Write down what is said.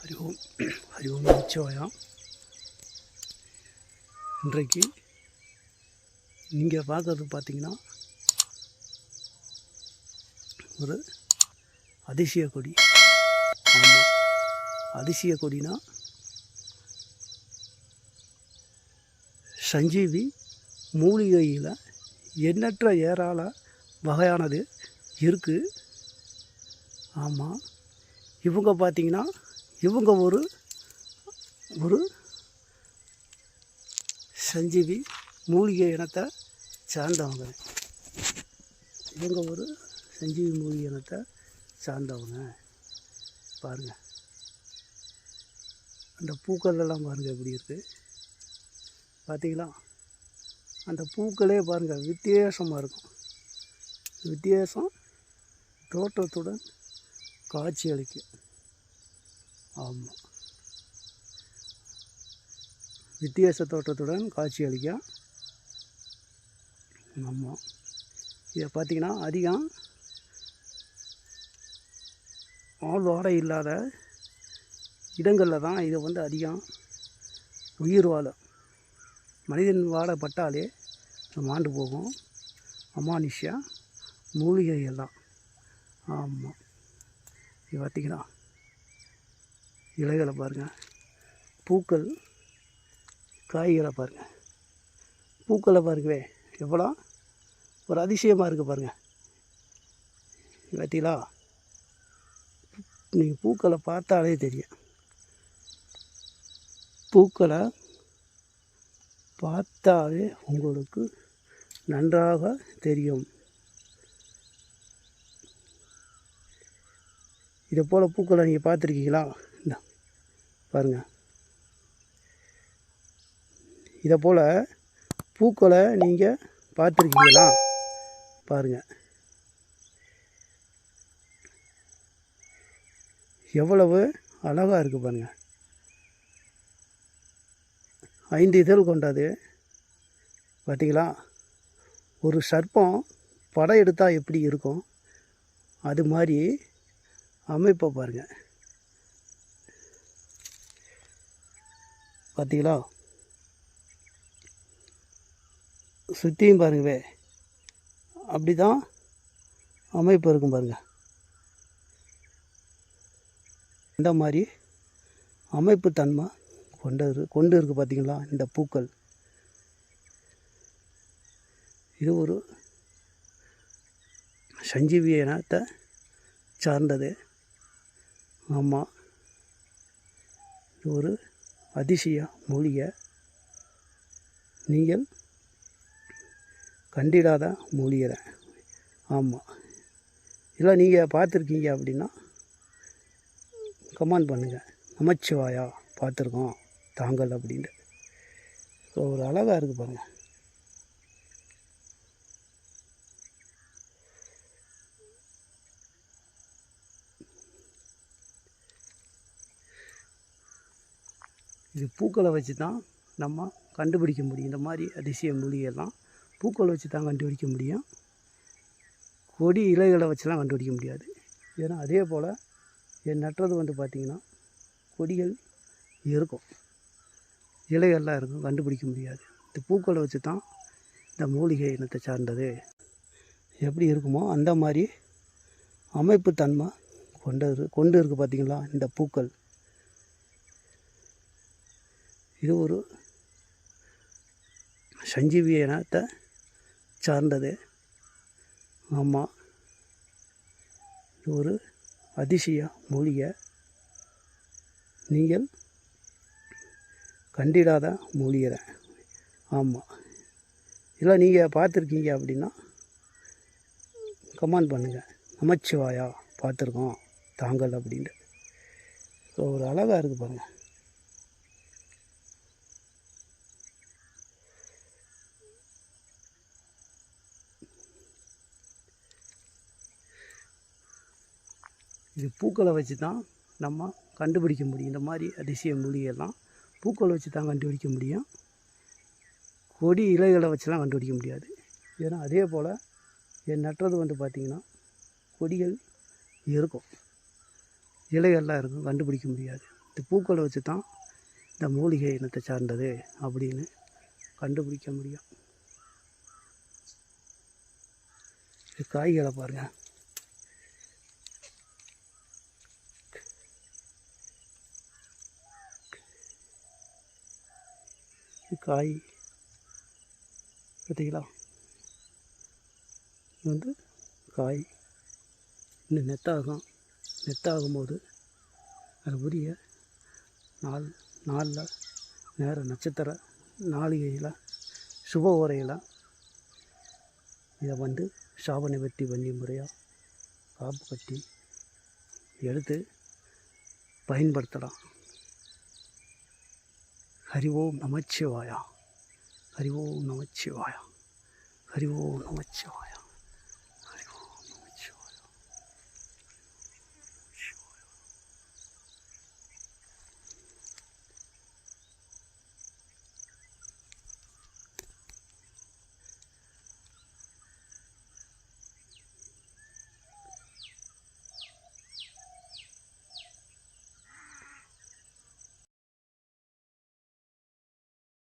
ஹரி ஓம் ஹரி ஓம் நிச்சயம் இன்றைக்கு நீங்கள் பார்க்குறது பார்த்தீங்கன்னா ஒரு அதிசய கொடி. ஆமாம் அதிசய கொடினா சஞ்சீவி மூலிகையில் எண்ணற்ற ஏராள வகையானது இருக்குது ஆமாம் இவங்க பார்த்தீங்கன்னா இவங்க ஒரு ஒரு சஞ்சீவி மூலிகை இனத்தை சார்ந்தவங்க. இவங்க ஒரு சஞ்சீவி மூலிகை இனத்தை சார்ந்தவங்க. பாருங்கள் அந்த பூக்கள் எல்லாம் பாருங்கள் எப்படி இருக்குது பார்த்தீங்களா அந்த பூக்களே பாருங்கள் வித்தியாசமாக இருக்கும். வித்தியாசம் தோட்டத்துடன் காட்சி அளிக்கும் ஆமாம் வித்தியாச தோற்றத்துடன் காட்சி அளிக்கும் ஆமாம் இதை பார்த்தீங்கன்னா அதிகம் ஆள் வாடை இல்லாத இடங்களில் தான் இதை வந்து அதிகம் உயிர் வாழும் மனிதன் வாடை பட்டாலே மாண்டு போகும். அமானுஷ்யா மூலிகை எல்லாம் ஆமாம் இது பார்த்திங்கன்னா இலைகளை பாருங்கள் பூக்கள் காய்களை பாருங்கள் பூக்களை பாருங்கவே எவ்வளோ ஒரு அதிசயமாக இருக்குது பாருங்கள் பார்த்தீங்களா? நீங்கள் பூக்களை பார்த்தாலே தெரியும். பூக்களை பார்த்தாலே உங்களுக்கு நன்றாக தெரியும். இதை போல் பூக்களை நீங்கள் பார்த்துருக்கீங்களா? இந்த பாருங்கள் இதை போல் பூக்களை நீங்கள் பார்த்துருக்கீங்களா? பாருங்கள் எவ்வளவு அழகாக இருக்குது பாருங்கள் ஐந்து இதழ் கொண்டது. பார்த்தீங்களா ஒரு சர்ப்பம் படம் எடுத்தால் எப்படி இருக்கும்? அது மாதிரி அமைப்பை பாருங்கள் பார்த்தீங்களா சுற்றியும் பாருங்கவே அப்படி தான் அமைப்பு இருக்கும் பாருங்கள் இந்த மாதிரி அமைப்பு தன்மை கொண்டு கொண்டு இருக்குது பார்த்தீங்களா இந்த பூக்கள். இது ஒரு சஞ்சீவி இனத்தை சார்ந்தது. ஆமாம் இது ஒரு அதிசய மொழியை நீங்கள் கண்டிடாத மூலிகை ஆமாம் இல்லை நீங்கள் பார்த்துருக்கீங்க அப்படின்னா கமெண்ட் பண்ணுங்கள் நமச்சிவாயா பார்த்துருக்கோம் தாங்கள் அப்படின்ட்டு. ஒரு அழகாக இருக்குது பாருங்கள் இது பூக்களை வச்சு தான் நம்ம கண்டுபிடிக்க முடியும். இந்த மாதிரி அதிசய மூலிகையெல்லாம் பூக்களை வச்சு தான் கண்டுபிடிக்க முடியும். கொடி இலைகளை வச்சுலாம் கண்டுபிடிக்க முடியாது. ஏன்னா அதே போல் என் நட்டுறது வந்து பார்த்திங்கன்னா கொடிகள் இருக்கும். இலைகள்லாம் இருக்கும். கண்டுபிடிக்க முடியாது. இந்த பூக்களை வச்சு தான் இந்த மூலிகை இனத்தை சார்ந்தது. எப்படி இருக்குமோ அந்த மாதிரி அமைப்பு தன்மை கொண்டது கொண்டு இருக்குது பார்த்திங்களா? இந்த பூக்கள். இது ஒரு சஞ்சீவி இனத்தை சார்ந்தது. ஆமாம் இது ஒரு அதிசய மொழியை நீங்கள் கண்டிடாத மூலிகை. ஆமாம் இல்லை நீங்கள் பார்த்துருக்கீங்க அப்படின்னா கமெண்ட் பண்ணுங்கள் நமச்சிவாயா பார்த்துருக்கோம் தாங்கள் அப்படின்ட்டு. ஒரு அழகாக இருக்குது பாருங்கள் இது பூக்களை வச்சு தான் நம்ம கண்டுபிடிக்க முடியும். இந்த மாதிரி அதிசய மூலிகையெல்லாம் பூக்களை வச்சு தான் கண்டுபிடிக்க முடியும். கொடி இலைகளை வச்சுலாம் கண்டுபிடிக்க முடியாது. ஏன்னா அதே போல் என் நட்டுறது வந்து பார்த்திங்கன்னா கொடிகள் இருக்கும். இலைகள்லாம் இருக்கும் கண்டுபிடிக்க முடியாது. இந்த பூக்களை வச்சு தான் இந்த மூலிகை இனத்தை சார்ந்தது அப்படின்னு கண்டுபிடிக்க முடியும். இது காய்களை பாருங்கள் காய். பார்த்தீங்களா? இது வந்து காய். இன்னும் நெத்தாகும் நெத்தாகும்போது அது உரிய நாள் நாளில் நேர நட்சத்திர நாளிகையில் சுப உரையில் இதை வந்து சாப நிவர்த்தி வண்டி முறையாக காப்பு கட்டி எடுத்து பயன்படுத்தலாம். 그리고 너무 지워요. 그리고 너무 지워요. 그리고 너무 지워요.